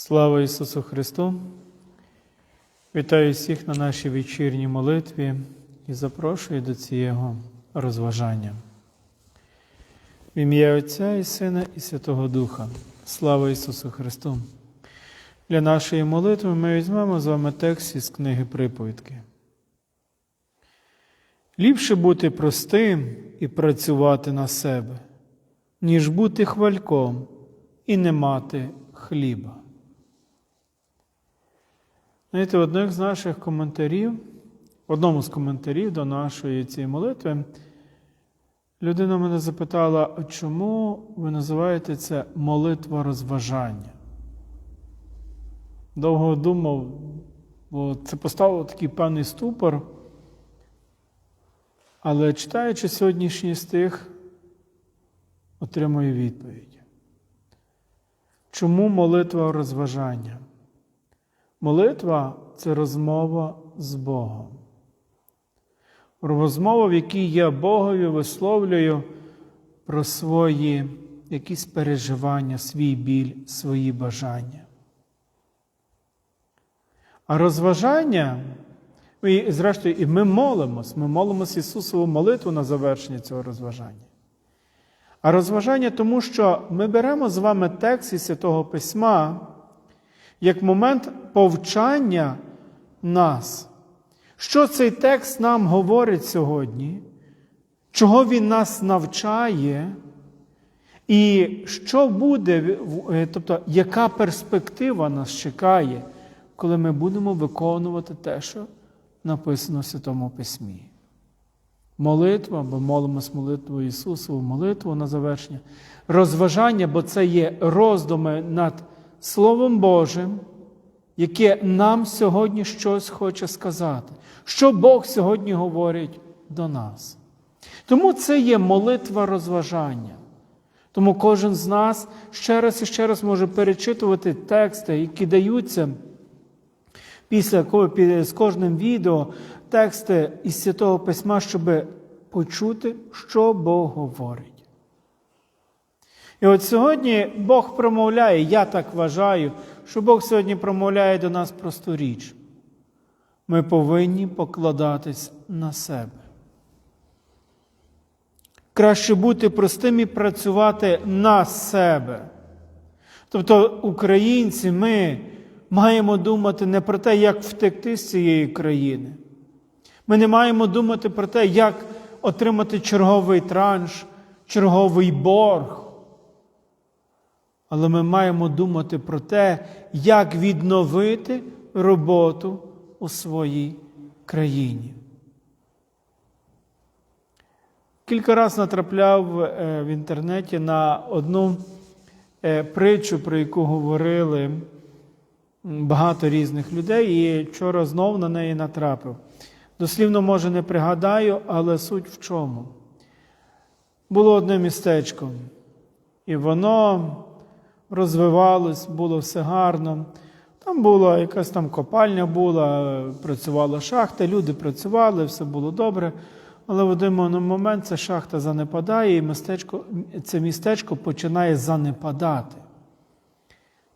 Слава Ісусу Христу! Вітаю всіх на нашій вечірній молитві і запрошую до цього розважання. В ім'я Отця і Сина і Святого Духа. Слава Ісусу Христу! Для нашої молитви ми візьмемо з вами текст із книги Приповідки. Ліпше бути простим і працювати на себе, ніж бути хвальком і не мати хліба. Знаєте, в одних з наших коментарів, в одному з коментарів до нашої цієї молитви, людина мене запитала, чому ви називаєте це молитва розважання? Довго думав, бо це поставило такий певний ступор. Але читаючи сьогоднішній стих, отримую відповідь. Чому молитва розважання? Молитва це розмова з Богом. Розмова, в якій я Богові висловлюю про свої якісь переживання, свій біль, свої бажання. А розважання, і, зрештою, і ми молимось, ми молимось Ісусову молитву на завершення цього розважання. А розважання тому, що ми беремо з вами текст із Святого Письма як момент повчання нас. Що цей текст нам говорить сьогодні? Чого він нас навчає? І що буде, тобто, яка перспектива нас чекає, коли ми будемо виконувати те, що написано в Святому Письмі? Молитва, бо молимось молитву Ісусову, молитву на завершення, розважання, бо це є роздуми над Словом Божим, яке нам сьогодні щось хоче сказати, що Бог сьогодні говорить до нас. Тому це є молитва розважання. Тому кожен з нас ще раз і ще раз може перечитувати тексти, які даються після з кожним відео, тексти із Святого Письма, щоб почути, що Бог говорить. І от сьогодні Бог промовляє, я так вважаю, що Бог сьогодні промовляє до нас просту річ. Ми повинні покладатись на себе. Краще бути простим і працювати на себе. Тобто, українці, ми маємо думати не про те, як втекти з цієї країни. Ми не маємо думати про те, як отримати черговий транш, черговий борг. Але ми маємо думати про те, як відновити роботу у своїй країні. Кілька разів натрапляв в інтернеті на одну притчу, про яку говорили багато різних людей, і вчора знов на неї натрапив. Дослівно, може, не пригадаю, але суть в чому. Було одне містечко, і воно розвивалось, було все гарно. Там була якась там копальня була, працювала шахта, люди працювали, все було добре. Але в один момент ця шахта занепадає, і містечко, це містечко починає занепадати.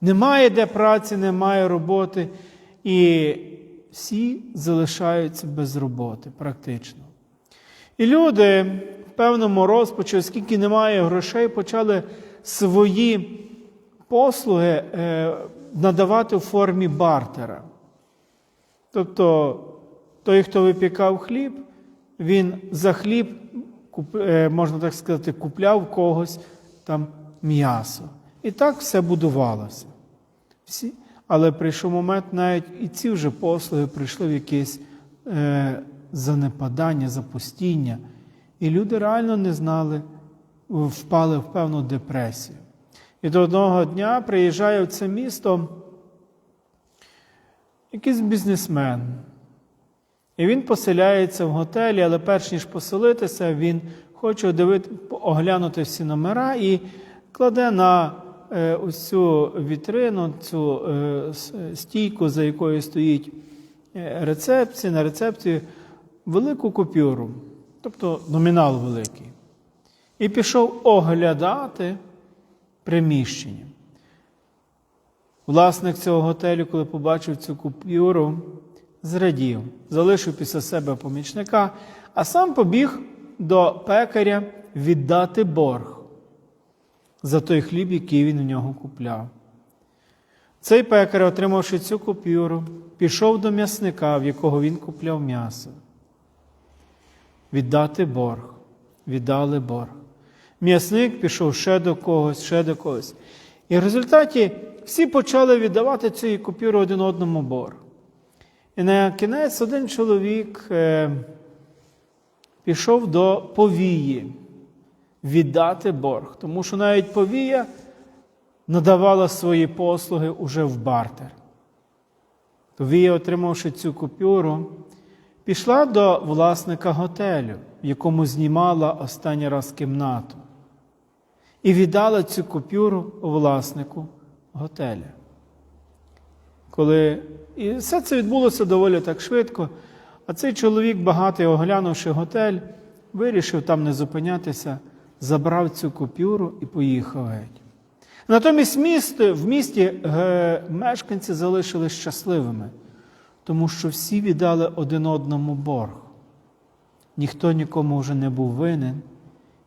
Немає де праці, немає роботи, і всі залишаються без роботи практично. І люди в певному розпачі, оскільки немає грошей, почали свої послуги надавати в формі бартера. Тобто той, хто випікав хліб, він за хліб, можна так сказати, купляв когось там м'ясо. І так все будувалося. Всі. Але прийшов момент, навіть і ці вже послуги прийшли в якесь е, занепадання, запустіння. І люди реально не знали, впали в певну депресію. І до одного дня приїжджає в це місто якийсь бізнесмен. І він поселяється в готелі, але перш ніж поселитися, він хоче оглянути всі номера і кладе на ось цю вітрину, цю стійку, за якою стоїть рецепція, на рецепції велику купюру, тобто номінал великий. І пішов оглядати приміщення. Власник цього готелю, коли побачив цю купюру, зрадів, залишив після себе помічника, а сам побіг до пекаря віддати борг за той хліб, який він у нього купляв. Цей пекар, отримавши цю купюру, пішов до м'ясника, в якого він купляв м'ясо. Віддати борг. Віддали борг. М'ясник пішов ще до когось, ще до когось. І в результаті всі почали віддавати цієї купюри один одному борг. І на кінець один чоловік е, пішов до повії віддати борг, тому що навіть повія надавала свої послуги уже в бартер. Повія, отримавши цю купюру, пішла до власника готелю, в якому знімала останній раз кімнату, і віддала цю купюру власнику готеля. Коли... І все це відбулося доволі так швидко, а цей чоловік, багатий, оглянувши готель, вирішив там не зупинятися, забрав цю купюру і поїхав геть. Натомість місто, в місті е, мешканці залишились щасливими, тому що всі віддали один одному борг. Ніхто нікому вже не був винен,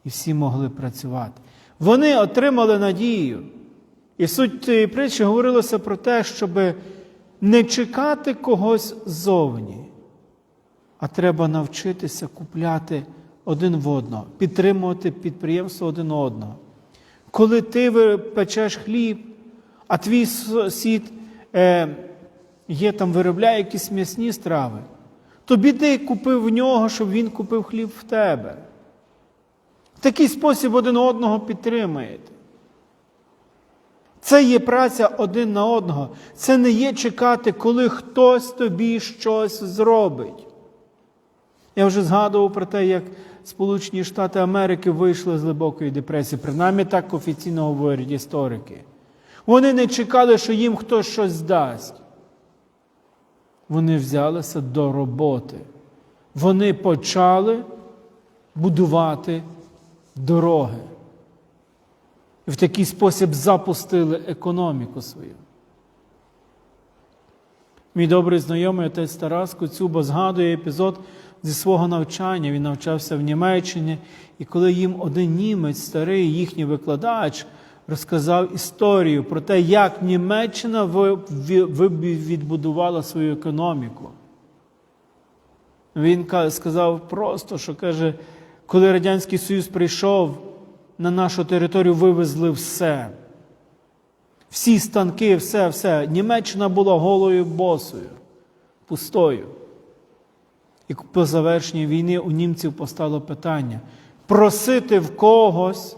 і всі могли працювати. Вони отримали надію. І суть цієї притчі говорилося про те, щоб не чекати когось ззовні, а треба навчитися купляти один в одного, підтримувати підприємство один одного. Коли ти печеш хліб, а твій сусід е, є там, виробляє якісь м'ясні страви, то біди купив в нього, щоб він купив хліб в тебе. Такий спосіб один одного підтримуєте. Це є праця один на одного. Це не є чекати, коли хтось тобі щось зробить. Я вже згадував про те, як Сполучені Штати Америки вийшли з глибокої депресії, принаймні так офіційно говорять історики. Вони не чекали, що їм хтось щось дасть. Вони взялися до роботи. Вони почали будувати дороги. І в такий спосіб запустили економіку свою. Мій добрий знайомий отець Тарас Коцюба згадує епізод зі свого навчання. Він навчався в Німеччині, і коли їм один німець, старий їхній викладач, розказав історію про те, як Німеччина відбудувала свою економіку. Він сказав просто, що каже, коли Радянський Союз прийшов на нашу територію, вивезли все. Всі станки, все, все. Німеччина була голою босою, пустою. І по завершенні війни у німців постало питання просити в когось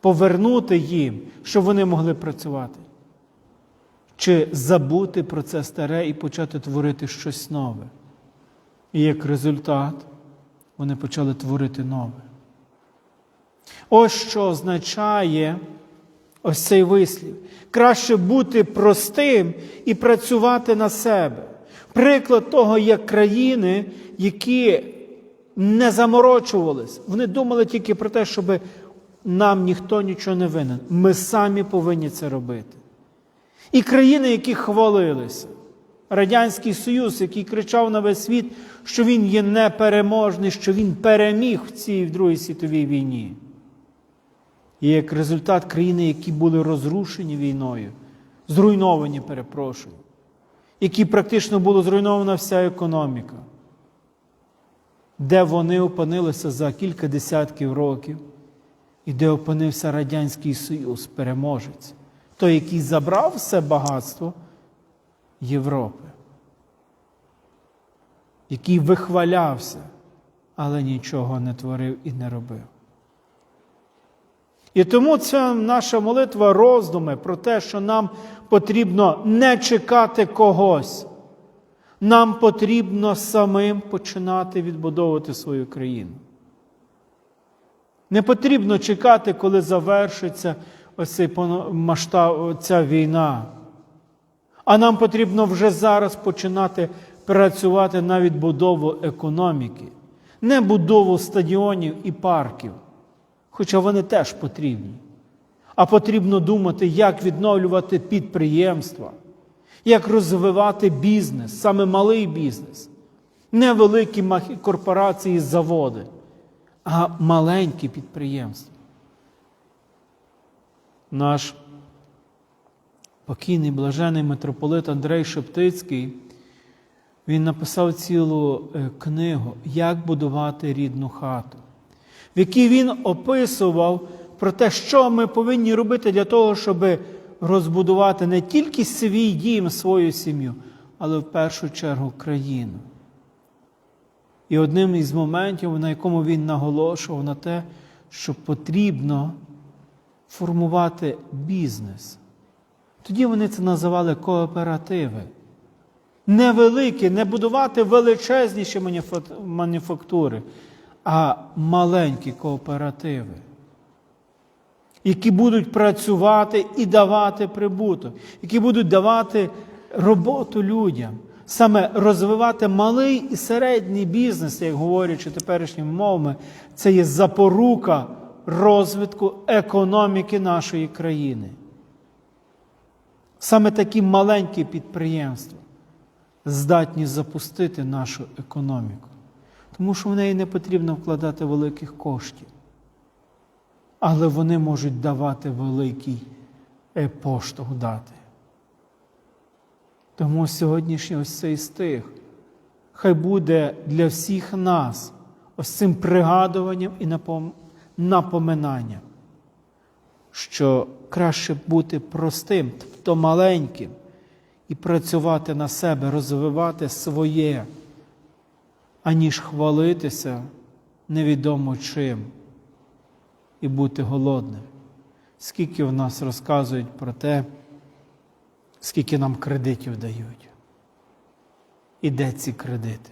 повернути їм, щоб вони могли працювати. Чи забути про це старе і почати творити щось нове. І як результат вони почали творити нове. Ось що означає ось цей вислів. Краще бути простим і працювати на себе. Приклад того, як країни, які не заморочувались, вони думали тільки про те, щоб нам ніхто нічого не винен. Ми самі повинні це робити. І країни, які хвалилися, Радянський Союз, який кричав на весь світ, що він є непереможний, що він переміг в цій в Другій світовій війні. І як результат країни, які були розрушені війною, зруйновані, перепрошую, які практично була зруйнована вся економіка, де вони опинилися за кілька десятків років, і де опинився Радянський Союз, переможець, той, який забрав все багатство Європи, який вихвалявся, але нічого не творив і не робив. І тому ця наша молитва роздуми про те, що нам потрібно не чекати когось. Нам потрібно самим починати відбудовувати свою країну. Не потрібно чекати, коли завершиться ось цей масштаб, ця війна. А нам потрібно вже зараз починати працювати на відбудову економіки, не будову стадіонів і парків хоча вони теж потрібні. а потрібно думати, як відновлювати підприємства, як розвивати бізнес, саме малий бізнес, не великі корпорації, заводи, а маленькі підприємства. Наш покійний блажений митрополит Андрей Шептицький, він написав цілу е, книгу Як будувати рідну хату, в якій він описував про те, що ми повинні робити для того, щоб розбудувати не тільки свій дім, свою сім'ю, але в першу чергу країну. І одним із моментів, на якому він наголошував на те, що потрібно формувати бізнес. Тоді вони це називали кооперативи. Невеликі, не будувати величезніші маніфа- мануфактури, а маленькі кооперативи, які будуть працювати і давати прибуток, які будуть давати роботу людям, саме розвивати малий і середній бізнес, як говорячи теперішніми мовами, це є запорука розвитку економіки нашої країни. Саме такі маленькі підприємства здатні запустити нашу економіку, тому що в неї не потрібно вкладати великих коштів, але вони можуть давати великий поштовх дати. Тому сьогоднішній ось цей стих. Хай буде для всіх нас ось цим пригадуванням і напоминанням, що краще бути простим, тобто маленьким, і працювати на себе, розвивати своє, аніж хвалитися невідомо чим і бути голодним. Скільки в нас розказують про те, скільки нам кредитів дають. І де ці кредити?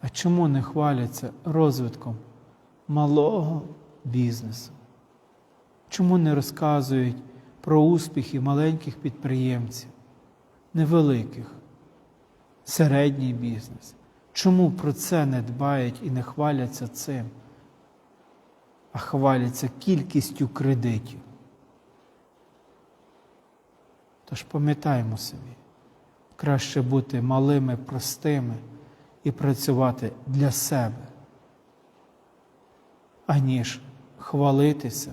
А чому не хваляться розвитком малого бізнесу? Чому не розказують про успіхи маленьких підприємців, невеликих, середній бізнес? Чому про це не дбають і не хваляться цим, а хваляться кількістю кредитів? Тож пам'ятаємо собі, краще бути малими, простими і працювати для себе, аніж хвалитися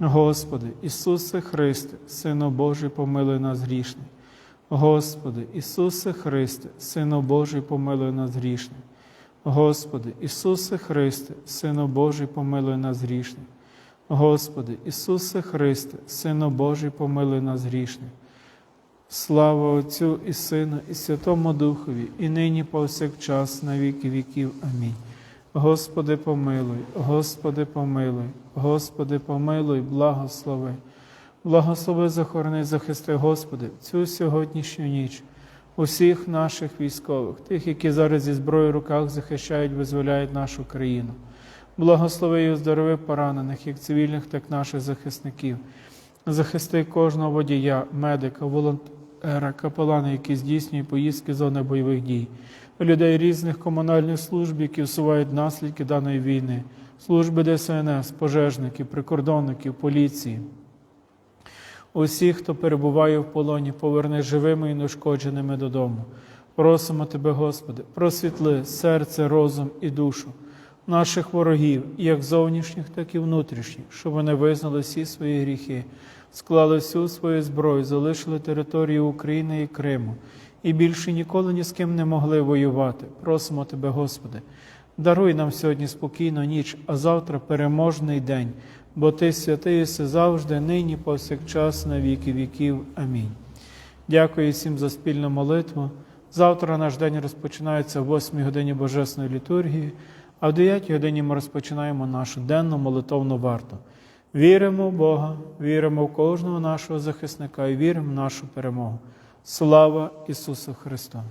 Господи, Ісусе Христе, Сину Божий, помилуй нас грішних. Господи, Ісусе Христе, Сину Божий, помилуй нас грішних. Господи, Ісусе Христе, Сину Божий, помилуй нас грішних. Господи, Ісусе Христе, Сину Божий, помилуй нас грішних. Слава Отцю і Сину, і Святому Духові, і нині повсякчас, на віки віків. Амінь. Господи, помилуй, Господи, помилуй, Господи, помилуй, благослови. Благослови, захорони, захисти, Господи, цю сьогоднішню ніч, усіх наших військових, тих, які зараз зі зброєю в руках захищають, визволяють нашу країну. Благослови і оздорови поранених, як цивільних, так і наших захисників. Захисти кожного водія, медика, волонтера, капелана, які здійснюють поїздки зони бойових дій, людей різних комунальних служб, які усувають наслідки даної війни, служби ДСНС, пожежників, прикордонників, поліції. Усіх, хто перебуває в полоні, поверни живими і неушкодженими додому. Просимо Тебе, Господи, просвітли серце, розум і душу. наших ворогів, як зовнішніх, так і внутрішніх, щоб вони визнали всі свої гріхи, склали всю свою зброю, залишили територію України і Криму і більше ніколи ні з ким не могли воювати. Просимо Тебе, Господи, даруй нам сьогодні спокійну ніч, а завтра переможний день, бо Ти святий єси завжди, нині, повсякчас, на віки віків. Амінь. Дякую всім за спільну молитву. Завтра наш день розпочинається в 8 годині Божесної літургії, а в 9 годині ми розпочинаємо нашу денну молитовну варту. Віримо в Бога, віримо в кожного нашого захисника і віримо в нашу перемогу. Слава Ісусу Христу!